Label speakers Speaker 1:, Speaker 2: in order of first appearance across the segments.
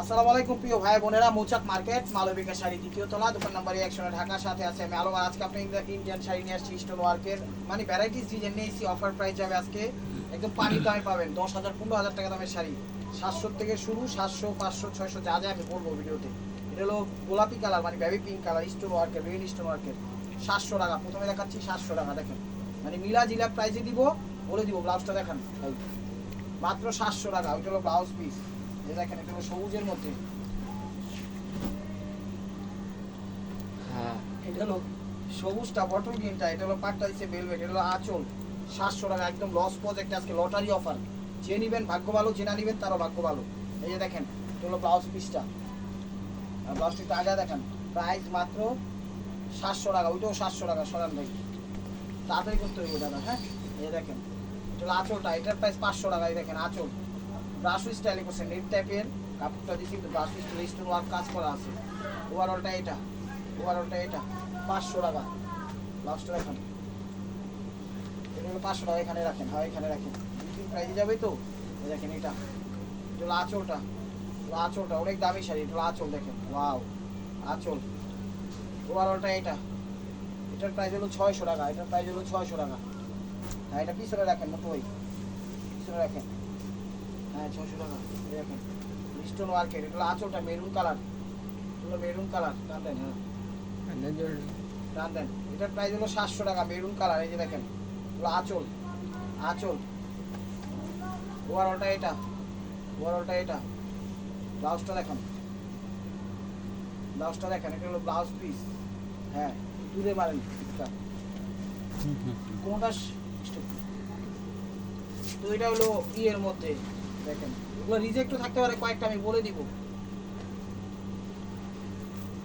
Speaker 1: আসসালামু আলাইকুম প্রিয় ভাই বোনেরা, মৌচাক মার্কেট, মালবিকা শাড়ি দ্বিতীয় তলা, দোকান নাম্বার একশো ঢাকার সাথে আছে আমি আলো আর আজকে আপনি ইন্ডিয়ান শাড়ি নিয়ে আসছি স্টোন ওয়ার্কের মানে ভ্যারাইটিস ডিজাইন নিয়ে এসেছি অফার প্রাইস যাবে আজকে। একদম পানি দামে পাবেন, দশ হাজার, পনেরো হাজার টাকা দামের শাড়ি। সাতশো থেকে শুরু, সাতশো, পাঁচশো, ছয়শো, যা যা আমি বলব ভিডিওতে। এটা হলো গোলাপি কালার মানে বেবি পিঙ্ক কালার স্টোন ওয়ার্কের রেড স্টোন ওয়ার্কের সাতশো টাকা, প্রথমে দেখাচ্ছি সাতশো টাকা, দেখেন। মানে মিলা জিলা প্রাইসে দিব, বলে দিব ব্লাউজটা দেখান। মাত্র সাতশো টাকা, ওইটা হলো ব্লাউজ পিস এই দেখেন এটা সবুজের মধ্যে।
Speaker 2: হ্যাঁ
Speaker 1: এটা হলো সবুজটা বটল এটা হলো পাটটা এটা হলো আঁচল। সাতশো টাকা, একদম লস আজকে লটারি অফার যে যে না তারও এই যে দেখেন হলো ব্লাউজ পিসটা ব্লাউজ পিসটা দেখেন প্রাইস মাত্র সাতশো টাকা, ওইটাও সাতশো টাকা, সরান তাড়াতাড়ি করতে হবে দাদা হ্যাঁ? এই দেখেন, এটা হলো আঁচলটা, এটার প্রাইস পাঁচশো টাকা, এই দেখেন, আঁচল। ব্রাশ স্টাইলে করছে নেট টাইপের কাপড়টা দিচ্ছি কিন্তু ব্রাশ স্টাইল স্টোন ওয়ার্ক কাজ করা আছে। ওভারঅলটা এটা ওভারঅলটা এটা, পাঁচশো টাকা। লাস্টটা রাখেন এটা পাঁচশো টাকা, এখানে রাখেন, হয়, এখানে রাখেন। দুই তিন প্রাইজে যাবে তো? এই দেখেন এটা। এটা আঁচলটা। আঁচলটা, অনেক দামি শাড়ি, এটা আঁচল, দেখেন। ওয়াও আঁচল। ওভারঅলটা এটা। এটার প্রাইস হলো ছয়শো টাকা, এটার প্রাইস হলো ছয়শো টাকা। হ্যাঁ এটা পিছনে রাখেন মোটো ওই। পিছনে রাখেন। হ্যাঁ ছশো টাকা। দেখেন স্টোন ওয়ার্কের আঁচলটা মেরুন কালার মেরুন কালার টান দেন হ্যাঁ। টান দেন। এটার প্রাইস হলো সাতশো টাকা মেরুন কালার এই যে দেখেন আঁচল। আঁচল। ওভারঅলটা এটা ওভারঅলটা এটা। ব্লাউজটা দেখেন। ব্লাউজটা দেখেন এটা হলো ব্লাউজ পিস হ্যাঁ দূরে মারেন কোনটা তো এটা হলো ইয়ের মধ্যে দেখেন। এগুলো রিজেক্টও থাকতে পারে, কয়েকটা আমি বলে দিব।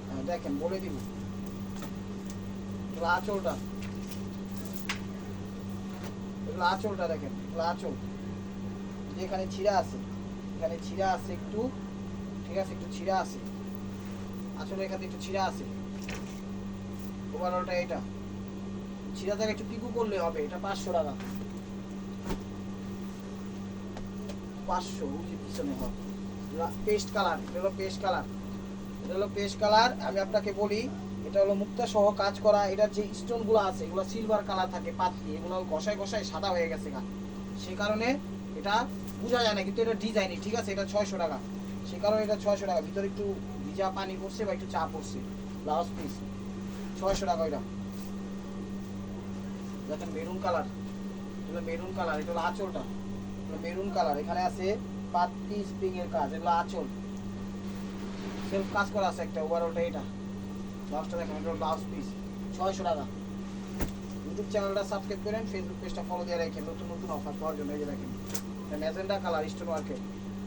Speaker 1: হ্যাঁ দেখেন, বলে দিব। এগুলো আঁচলটা। এগুলো আঁচলটা দেখেন, এগুলো আঁচল। যে এখানে ছিঁড়া আছে, এখানে ছিঁড়া আছে একটু, ঠিক আছে, একটু ছিঁড়া আছে। আঁচলের এখানে একটু ছিঁড়া আছে। ওভারঅলটা এটা। ছিঁড়া থেকে একটু পিকু করলে হবে, এটা পাঁচশো টাকা। পাঁচশো পিছনে হবে পেস্ট কালার এটা হলো পেস্ট কালার এটা হলো পেস্ট কালার আমি আপনাকে বলি, এটা হলো মুক্তা সহ কাজ করা এটার যে স্টোনগুলো আছে, এগুলো সিলভার কালার থাকে পাতলি, এগুলো ঘষায় ঘষায় সাদা হয়ে গেছে গা। সে কারণে এটা বোঝা যায় না, কিন্তু এটা ডিজাইনই ঠিক আছে? এটা ছয়শো টাকা। সে কারণে এটা ছয়শো টাকা। ভিতরে একটু ভিজা পানি পড়ছে বা একটু চা পড়ছে। ব্লাউজ পিস ছয়শো টাকা ওইটা। দেখেন মেরুন কালার এগুলো মেরুন কালার এটা হলো আঁচলটা। মেরুন কালার এখানে আছে পাতি স্প্রিং এর কাজ, এগুলো আঁচল। সেলফ কাজ করা আছে একটা ওভারঅলটা এটা। ব্লাউজটা দেখেন, এটা ব্লাউজ পিস ছয়শো টাকা। ইউটিউব চ্যানেলটা সাবস্ক্রাইব করেন ফেসবুক পেজটা ফলো দিয়ে রাখেন, নতুন নতুন অফার পাওয়ার জন্য এই যে দেখেন। ম্যাজেন্ডা কালার স্টোন ওয়ার্কে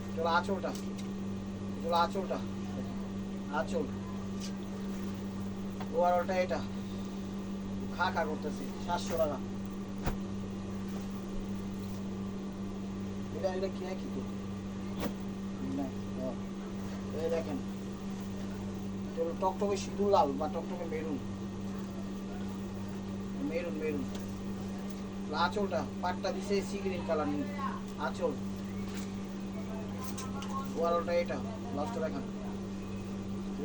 Speaker 1: এটা হলো আঁচলটা। এটা হলো আঁচলটা। আঁচল। ওভারঅলটা এটা। খা খা করতেছে, সাতশো টাকা। এটা এটা কি কি না, এই দেখেন এটা টকটকে সিঁদুর লাল বা টকটকে মেরুন। Maroon maroon. আঁচলটা পাটটা দিছে সি গ্রিন কালার নিয়ে। আঁচল। ওয়ারলটা এটা ব্লাউজটা দেখেন।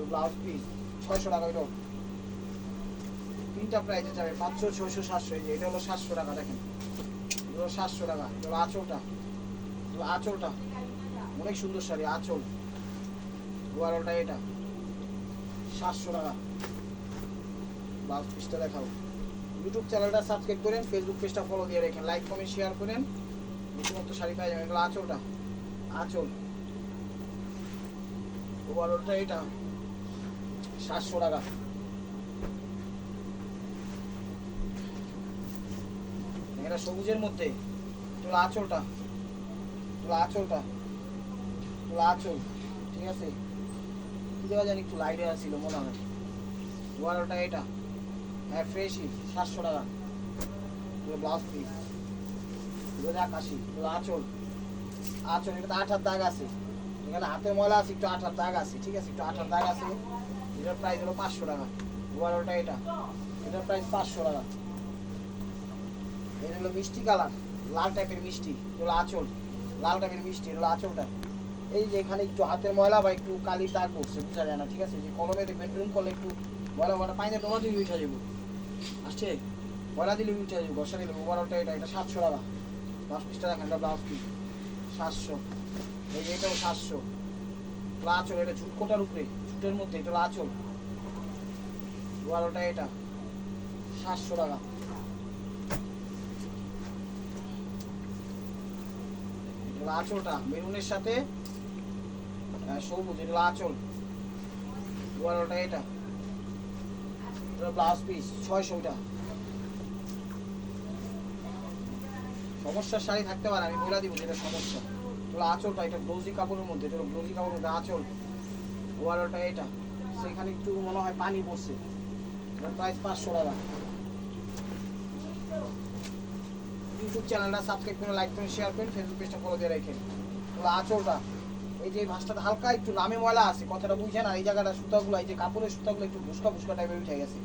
Speaker 1: ব্লাউজ পিস ছয়শো টাকা এটা তিনটা প্রাইজে যাবে পাঁচশো ছয়শো সাতশো এই যে এটা হলো সাতশো টাকা দেখেন। হলো সাতশো টাকা এটা হলো আঁচলটা। আঁচলটা। অনেক সুন্দর শাড়ি, আঁচল। ওয়ারলটা এটা। সাতশো টাকা। ব্লাউজ পিসটা দেখাবো ইউটিউব চ্যানেলটা সাবস্ক্রাইব করেন ফেসবুক পেজটা ফলো দিয়ে রাখেন। লাইক কমেন্ট শেয়ার করেন। নতুনত্ব শাড়ি যাবেন এগুলো আঁচলটা। আঁচল। ওভারঅলটা এটা। সাতশো টাকা। এটা সবুজের মধ্যে। তোলা আঁচলটা। আঁচলটা আঁচল ঠিক আছে? কি দেওয়া জানি একটু লাইটে আসছিল মনে হয়। ওয়ারটা এটা। হ্যাঁ ফ্রেশই সাতশো টাকা। ব্লাউজ পিস আকাশি এগুলো আঁচল আঁচল এটা আঠার দাগ আছে। এখানে হাতে ময়লা আছে, একটু আঠার দাগ আছে, ঠিক আছে? একটু আঠার দাগ আছে। এটার প্রাইস হলো পাঁচশো টাকা। ওভারঅলটা এটা। এটার প্রাইস পাঁচশো টাকা। এটা হলো মিষ্টি কালার লাল টাইপের মিষ্টি। এগুলো আঁচল লাল টাইপের মিষ্টি, এগুলো আঁচলটা এই যে এখানে একটু হাতের ময়লা বা একটু কালি দাগ পড়ছে বোঝা যায় না, ঠিক আছে? যে কলমে দেখবেন এরকম করলে একটু ময়লা ময়লা পাইনে ডোবা দিলে উঠে যাব। আসছে? ময়লা দিলে উঠে যাব, বর্ষা দিলে ওভারঅলটা এটা এটা সাতশো টাকা। ব্লাউজ পিসটা দেখেন এটা ব্লাউজ পিস সাতশো। এই এটাও সাতশো। আঁচল, এটা ঝুটকোটার উপরে, ঝুটের মধ্যে এটা আঁচল। ওভারঅলটা এটা। সাতশো টাকা এটা হলো আঁচলটা মেরুনের সাথে সবুজ, এটা আঁচল ওভারঅলটা এটা। ব্লাউজ পিস ছয়শো ওটা সমস্যার শাড়ি থাকতে পারে, আমি বলে দিব যেটা সমস্যা। তোলা আঁচলটা, এটা ব্লাউজি কাপড়ের মধ্যে, এটা ব্লাউজি কাপড়ের মধ্যে আঁচল। ওভারঅলটা এটা। সেখানে একটু মনে হয় পানি পড়ছে। প্রাইস পাঁচশো টাকা। ইউটিউব চ্যানেলটা সাবস্ক্রাইব করে লাইক করে শেয়ার করেন ফেসবুক পেজটা ফলো দিয়ে রাখেন। তোলা আঁচলটা, এই যে ভাঁজটাতে হালকা, একটু নামে ময়লা আছে, কথাটা বুঝছেন আর এই জায়গাটা সুতাগুলো, এই যে কাপড়ের সুতাগুলো একটু ভুসকা ভুসকা টাইপের উঠে গেছে।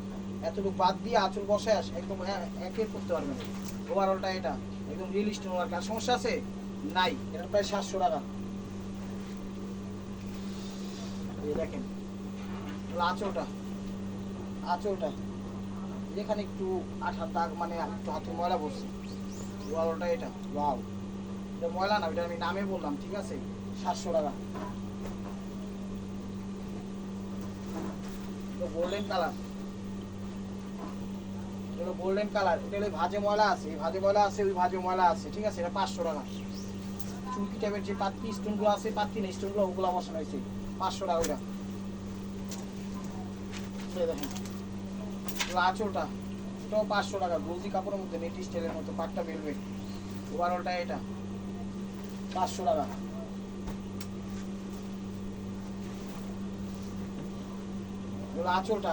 Speaker 1: এতটুকু বাদ দিয়ে আঁচল বসে আস, একদম এ- একে করতে পারবেন। ওভারঅলটা এটা, একদম রিয়েল স্টোন ওয়ার্ক আর সমস্যা আছে? নাই, এটা প্রায় সাতশো টাকা। এই দেখেন আঁচলটা আঁচলটা। যেখানে একটু আঠার দাগ মানে একটু হাতে ময়লা পড়ছে ওয়ালটা এটা, ওয়াও। এটা ময়লা না, এটা আমি নামে বললাম, ঠিক আছে? সাতশো টাকা। Golden colour. এটা গোল্ডেন কালার। এটা হলো ভাজে ময়লা আছে, এই ভাজে ময়লা আছে, ওই ভাজে ময়লা আছে, ঠিক আছে? এটা পাঁচশো টাকা। চুলকি টাইপের যে পাত্তি স্টোনগুলো আছে পাত্তি না, স্টোনগুলো ওগুলো বসানো হয়েছে। পাঁচশো টাকা এই দেখেন। আঁচলটা এটাও পাঁচশো টাকা। গোজি কাপড়ের মধ্যে নেট স্টাইলের মতো পাটটা বেরবে ওভারঅলটা এটা। পাঁচশো টাকা। এগুলো আঁচলটা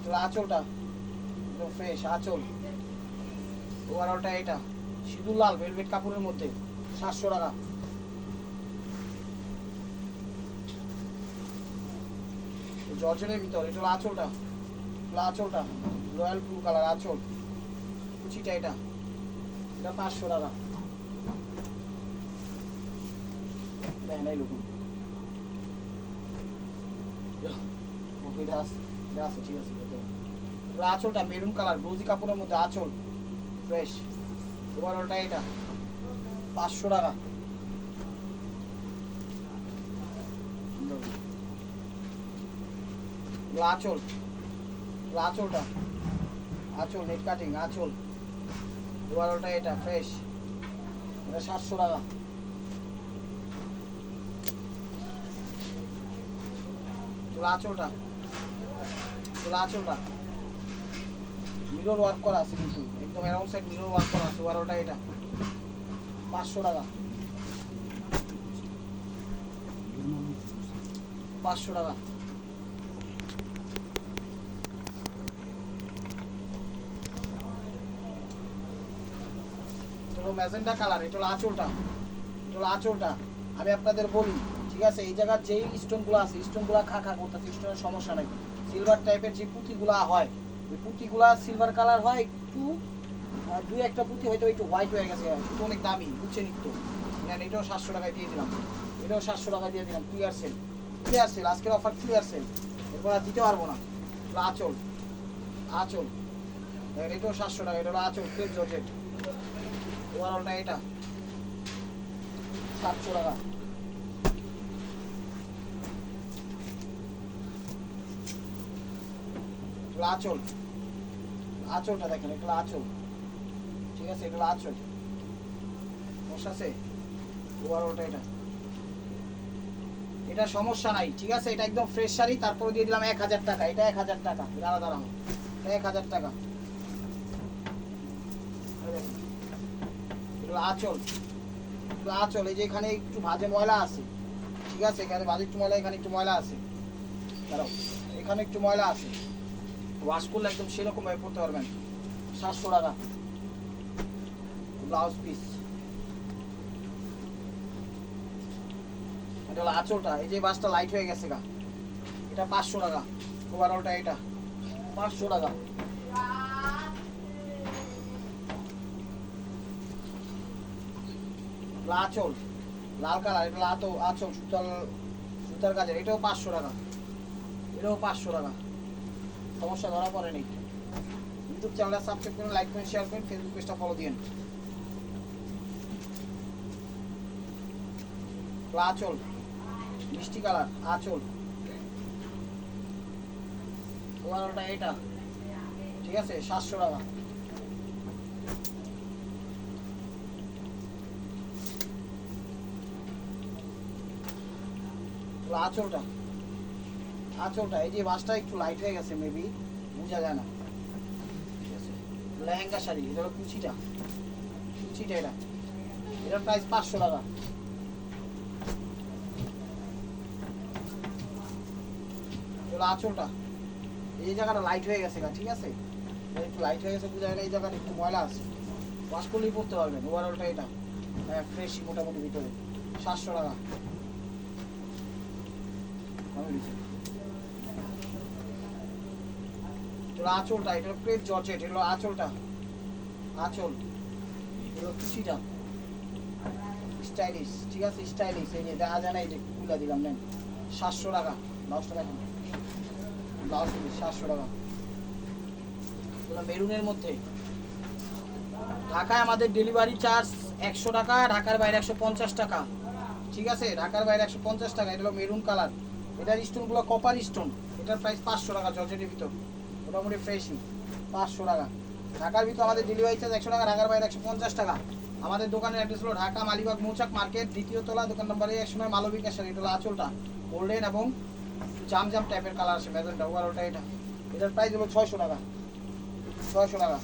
Speaker 1: এগুলো আঁচলটা। একদম ফ্রেশ আঁচল। ওভারঅলটা এটা। সিঁদুর লাল ভেলভেট কাপড়ের মধ্যে। সাতশো টাকা। জর্জেনের ভিতর, এটা আঁচলটা। এগুলো আঁচলটা, রয়্যাল ব্লু কালার আঁচল। কুচিটা এটা। এটা পাঁচশো টাকা। এই লুকুন এটা ঠিক আছে। আঁচলটা, মেরুন কালার ব্লুজি কাপড়ের মধ্যে আঁচল। ফ্রেশ। ওভারঅলটা এটা। পাঁচশো টাকা। আঁচল। আঁচলটা। আঁচল নেট কাটিং আঁচল। ওভারঅলটা এটা ফ্রেশ এটা সাতশো টাকা। আঁচলটা। আঁচলটা। মিরর ওয়ার্ক করা আছে কিন্তু। একদম অ্যারাউন্ড সাইড মিরর ওয়ার্ক করা আছে। ওয়ারোটা এটা। পাঁচশো টাকা। পাঁচশো টাকা। হলো ম্যাজেন্টা কালার, এটা হলো আঁচলটা, এটা হলো আঁচলটা, আমি আপনাদের বলি, ঠিক আছে? এই জায়গার যেই স্টোনগুলো আছে, স্টোনগুলো খা খা করতেছে, স্টোনের সমস্যা নাই। সিলভার টাইপের যে পুঁতিগুলা হয়, ওই পুঁতিগুলা সিলভার কালার হয় একটু দুই একটা পুঁতি হয়তো একটু হোয়াইট হয়ে গেছে কিন্তু অনেক দামি বুঝছেন একটু নেন, এটাও সাতশো টাকায় দিয়ে দিলাম, এটাও সাতশো টাকা দিয়ে দিলাম ক্লিয়ার সেল ক্লিয়ার সেল আজকের অফার ক্লিয়ার সেল এরপর আর দিতে পারব না, আঁচল আঁচল এটাও সাতশো টাকা, এটা হলো আঁচল ক্রেপ জর্জেট এটা সাতশো টাকা। দেখেন ঠিক আছে এটা। এটা সমস্যা নাই, ঠিক আছে? এটা একদম ফ্রেশ শাড়ি, তারপরে দিয়ে দিলাম এক হাজার টাকা। এটা এক হাজার টাকা দাঁড়া এটা এক হাজার টাকা এই দেখেন। এগুলো আঁচল। এগুলো আঁচল, এই যে এখানে একটু ভাজে ময়লা আছে। ঠিক আছে? এখানে ভাজে একটু ময়লা, এখানে একটু ময়লা আছে। দাঁড়াও, এখানে একটু ময়লা আছে। ওয়াশ করলে একদম সেরকম ভাবে পড়তে পারবেন। সাতশো টাকা। Blouse piece. এটা হলো আঁচলটা। এই যে বাসটা লাইট হয়ে গেছে গা। এটা পাঁচশো টাকা। ওভারঅলটা এটা। পাঁচশো টাকা। আঁচল। লাল কালার, এটা আতো আচল সুতার সুতার কাজের এটাও পাঁচশো টাকা। এটাও পাঁচশো টাকা। সমস্যা ধরা পড়েনি। ইউটিউব চ্যানেলটা সাবস্ক্রাইব করুন লাইক করুন শেয়ার করুন ফেসবুক পেজটা ফলো দিন আচল, মিষ্টি কালার, আচল। ওভারঅলটা এটা ঠিক আছে? সাতশো টাকা। এগুলো আঁচলটা। আঁচলটা, এই যে বাসটা একটু লাইট হয়ে গেছে মেবি বোঝা যায় না। লেহেঙ্গা শাড়ি, এটা হলো কুচিটা। কুচিটা এটা। এটার প্রাইস পাঁচশো টাকা। এগুলো আঁচলটা। এই জায়গাটা লাইট হয়ে গেছে ঠিক আছে? একটু লাইট হয়ে গেছে, বোঝা যায় না, এই জায়গাটা একটু ময়লা আছে। ওয়াশ করলেই পড়তে পারবেন ওভারঅলটা এটা। হ্যাঁ ফ্রেশ মোটামুটি ভিতরে। সাতশো টাকা। আঁচলটা, এটা ক্রেপ জর্জেট, এটা আঁচলটা। আঁচল। এগুলো কুচিটা স্টাইলিশ ঠিক আছে? স্টাইলিশ এই যে দেখা যায় না, এই যে খুলে দিলাম, নেন। সাতশো টাকা ব্লাউজটা দেখেন ব্লাউজ সাতশো টাকা। এগুলো মেরুনের মধ্যে। ঢাকায় আমাদের ডেলিভারি চার্জ একশো টাকা, ঢাকার বাইরে একশো পঞ্চাশ টাকা। ঠিক আছে? ঢাকার বাইরে একশো পঞ্চাশ টাকা, এটা হলো মেরুন কালার এটার স্টোনগুলো কপার স্টোন এটার প্রাইস পাঁচশো টাকা, জর্জেটের ভিতর। মোটামুটি ফ্রেশই পাঁচশো টাকা। ঢাকার ভিতর আমাদের ডেলিভারি চার্জ একশো টাকা, ঢাকার বাইরে একশো পঞ্চাশ টাকা। আমাদের দোকানের অ্যাড্রেস হলো ঢাকা মালিবাগ মৌচাক মার্কেট, দ্বিতীয় তলা, দোকান নম্বর একশো নয় মালবিক আসার এটা হলো আঁচলটা। গোল্ডেন এবং জাম জাম টাইপের কালার আছে মেজেন্টা ওভারঅলটা এটা। এটার প্রাইস হলো ছয়শো টাকা। ছয়শো টাকা।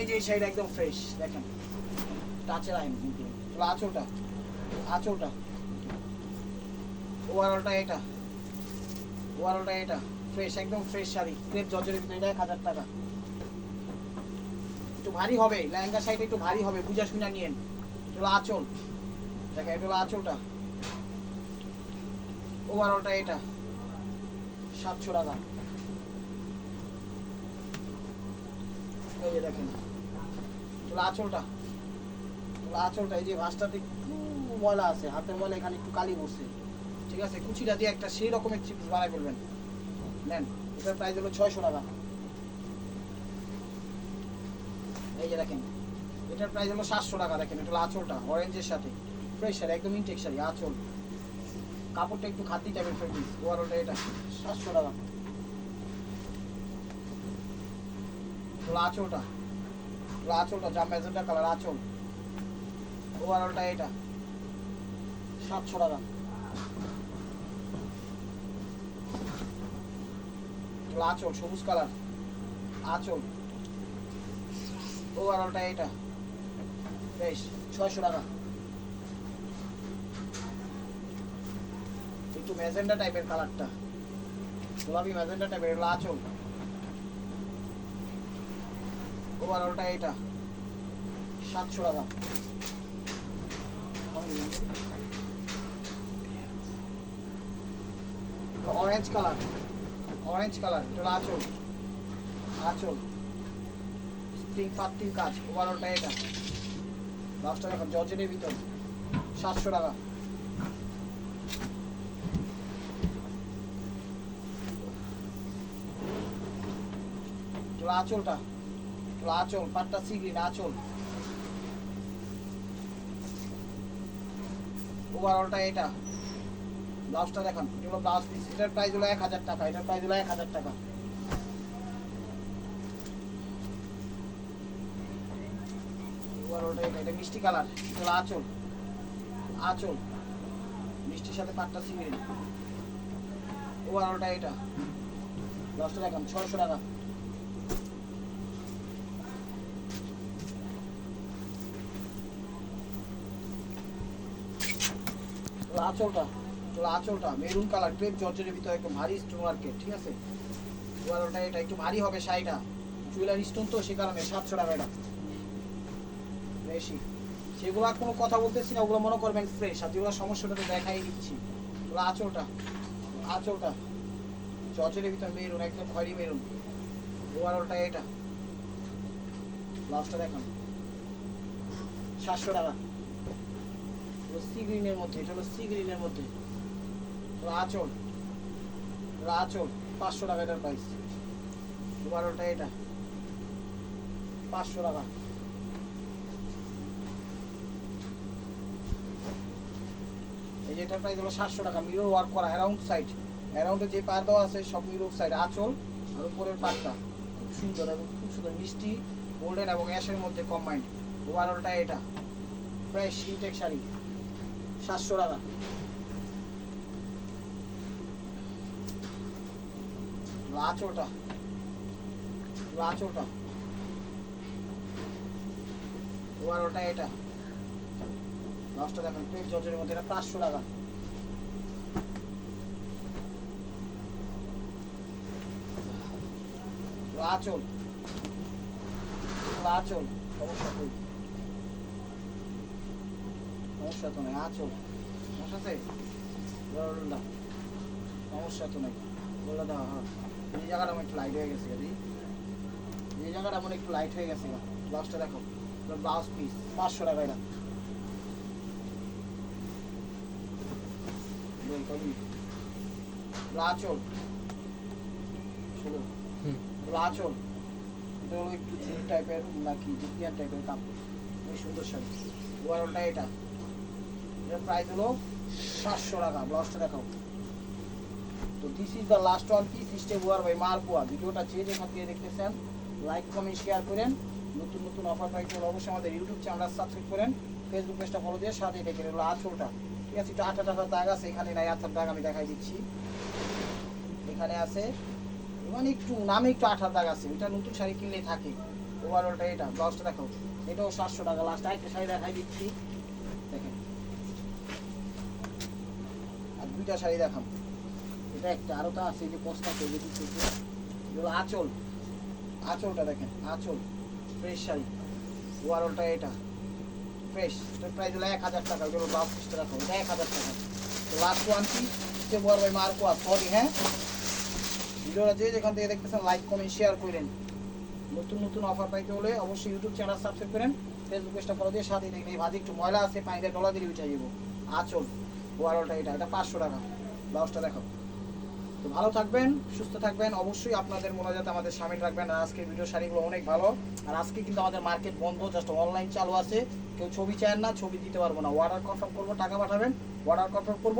Speaker 1: এই যে এই সাইড একদম ফ্রেশ দেখেন। টাচের আইন কিন্তু। আঁচলটা। আঁচলটা। ওভারঅলটা এটা। ওভারঅলটা এটা। ফ্রেশ, একদম ফ্রেশ শাড়ি। ক্রেপ এটা এক হাজার টাকা। একটু ভারী হবে, লেহেঙ্গা সাইড একটু ভারী হবে বুঝা শুনা নিয়েন। এগুলো আঁচল। এটা আঁচলটা। ওভারঅলটা এটা। সাতশো টাকা। এই যে দেখেন আঁচলটা। আঁচলটা, এই যে ভাঁজটাতে একটু ময়লা আছে, হাতের ময়লা এখানে একটু কালি বসছে ঠিক আছে? কুচিটা দিয়ে একটা সেই রকমের চিপস বানাই ফেলবেন। নেন, এটার প্রাইস হলো ছয়শো টাকা। এই যে দেখেন, এটার প্রাইস হলো সাতশো টাকা, দেখেন, এটা হলো আঁচলটা অরেঞ্জের সাথে। ফ্রেশ শাড়ি একদম ইনটেক শাড়ি আঁচল। কাপড়টা একটু খাতি টাইপের ফেব্রিক ওভারঅলটা এটা, সাতশো টাকা। হলো আঁচলটা হলো আঁচলটা জাম ম্যাজেন্টা কালার আঁচল। ওভারঅলটা এটা, সাতশো টাকা। আঁচল, সবুজ কালার। আঁচল। ওভারঅলটা এটা। বেশ, ছয়শো টাকা। একটু ম্যাজেন্ডা টাইপের কালারটা। গোলাপি ম্যাজেন্ডা টাইপের, এগুলো আঁচল। ওভারঅলটা এটা। সাতশো টাকা। Orange colour. অরেঞ্জ কালার এটা আঁচল। আঁচল। স্প্রিং পাত্তির কাজ ওভারঅলটা এটা। লাস্টটা দেখুন জর্জেটের ভিতর। সাতশো টাকা। আঁচলটা। আঁচল, পাটটা সিগ্রিন আঁচল। ওভারঅলটা এটা। ব্লাউজটা দেখান। এগুলো পিস এটার প্রাইস হলো এক হাজার টাকা। এটার প্রাইস হলো এক হাজার টাকা। এটা মিষ্টি কালার। এগুলো আঁচল। আঁচল। মিষ্টির সাথে পাটটা সিগ্রিন ওভারঅলটা এটা। ব্লাউজটা দেখান, ছয়শো টাকা। আঁচলটা। এগুলো আঁচলটা, মেরুন কালার, ক্রেপ জর্জের ভিতরে একটু ভারী স্টোন মার্কেট ঠিক আছে? ওটা, এটা একটু ভারী হবে শাড়িটা। জুয়েলারি স্টোন তো সে কারণে সাতশো টাকা এটা বেশি। সেগুলো কোনো কথা বলতেছি না, ওগুলো মনে করবেন ফ্রেশ আর যেগুলো সমস্যাটা তো দেখাই দিচ্ছি। ওগুলো আঁচলটা আঁচলটা। জর্জের ভিতরে মেরুন, একদম খয়রি মেরুন। ওভারঅলটা এটা। ব্লাউজটা দেখান। সাতশো টাকা। সি গ্রিনের মধ্যে, এটা হলো সি গ্রিনের মধ্যে। হলো আঁচল পাঁচশো টাকা এটার প্রাইস বারোটা এটা। পাঁচশো টাকা। এই যে এটার প্রাইস হলো সাতশো টাকা। মিরর ওয়ার্ক করা অ্যারাউন্ড সাইড অ্যারাউন্ডে যে পার দেওয়া আছে, সব মিরর সাইড আঁচল আর উপরের পাটটা। সুন্দর এবং খুব সুন্দর মিষ্টি গোল্ডেন এবং অ্যাশের মধ্যে কম্বাইন্ড ওভারঅলটা এটা। ফ্রেশ ইনটেক শাড়ি সাতশো টাকা। ওভারঅলটা এটা। দেখেন মধ্যে পাঁচশো টাকা। সমস্যা সমস্যা তো নেই সমস্যা তো বলে দাও হ্যাঁ। এই জায়গাটা আমার একটু লাইট হয়ে গেছে এই এই জায়গাটা আমার একটু লাইট হয়ে গেছে ব্লাউজটা দেখো ব্লাউজ পিস পাঁচশো টাকা এটা। হলো একটু ঝুল টাইপের নাকি জিপিয়ান টাইপের কাপড়। সুন্দর শাড়ি। ওয়ারলটা এটা। এটার প্রাইস হলো সাতশো টাকা ব্লাউজটা দেখাও। তো this is the last one piece step ওয়ার বাই মালপোয়া ভিডিওটা যে যেখান থেকে দেখতেছেন লাইক কমেন্ট শেয়ার করেন। নতুন নতুন অফার পাইতে হলে অবশ্যই আমাদের ইউটিউব চ্যানেল সাবস্ক্রাইব করেন। ফেসবুক পেজটা ফলো দিয়ে সাথে দেখে হলো আঁচলটা। ঠিক আছে, একটু আটা টাটার দাগ আছে, এখানে নাই আঠার দাগ, আমি দেখাই দিচ্ছি। এখানে আছে মানে একটু নামে একটু আঠার দাগ আছে। এটা নতুন শাড়ি কিনলেই থাকে। ওভারঅলটা এটা ব্লাউজটা দেখো। এটাও সাতশো টাকা লাস্ট আরেকটা শাড়ি দেখাই দিচ্ছি। দেখেন। আর দুইটা শাড়ি দেখাম এটা একটা আরও তো আছে যে পস্তা করবে দিচ্ছে এগুলো আঁচল। আঁচলটা দেখেন, আঁচল। ফ্রেশ শাড়ি। ওভারঅলটা এটা। ফ্রেশ। এটার প্রাইস হলো এক হাজার টাকা এগুলো ব্লাউজ পিসটা রাখো এটা এক হাজার টাকা। তো লাস্ট ওয়ান পিস হচ্ছে বড় ভাই মার্কো আর সরি হ্যাঁ? ভিডিওটা যে যেখান থেকে দেখতেছেন লাইক কমেন্ট শেয়ার করেন। নতুন নতুন অফার পাইতে হলে অবশ্যই ইউটিউব চ্যানেল সাবস্ক্রাইব করেন। ফেসবুক পেজটা ফলো দিয়ে সাথে দেখবেন। এই ভাজি একটু ময়লা আছে, পানিতে ডলা দিয়ে উঠে যাব আচল, ওয়ারলটা এটা। এটা পাঁচশো টাকা। ব্লাউজটা দেখো তো ভালো থাকবেন, সুস্থ থাকবেন। অবশ্যই আপনাদের মোনাজাত আমাদের সামিল রাখবেন। আর আজকের ভিডিও শাড়িগুলো অনেক ভালো। আর আজকে কিন্তু আমাদের মার্কেট বন্ধ জাস্ট অনলাইন চালু আছে। কেউ ছবি চান না, ছবি দিতে পারব না। অর্ডার কনফার্ম করব, টাকা পাঠাবেন অর্ডার কনফার্ম করব,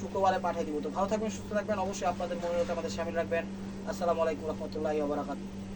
Speaker 1: শুক্রবারে পাঠিয়ে দিব। তো ভালো থাকবেন, সুস্থ থাকবেন। অবশ্যই আপনাদের মনোজাত আমাদের সামিল রাখবেন। আসসালামু আলাইকুম রহমতুল্লাহি ওবরাকাতুহু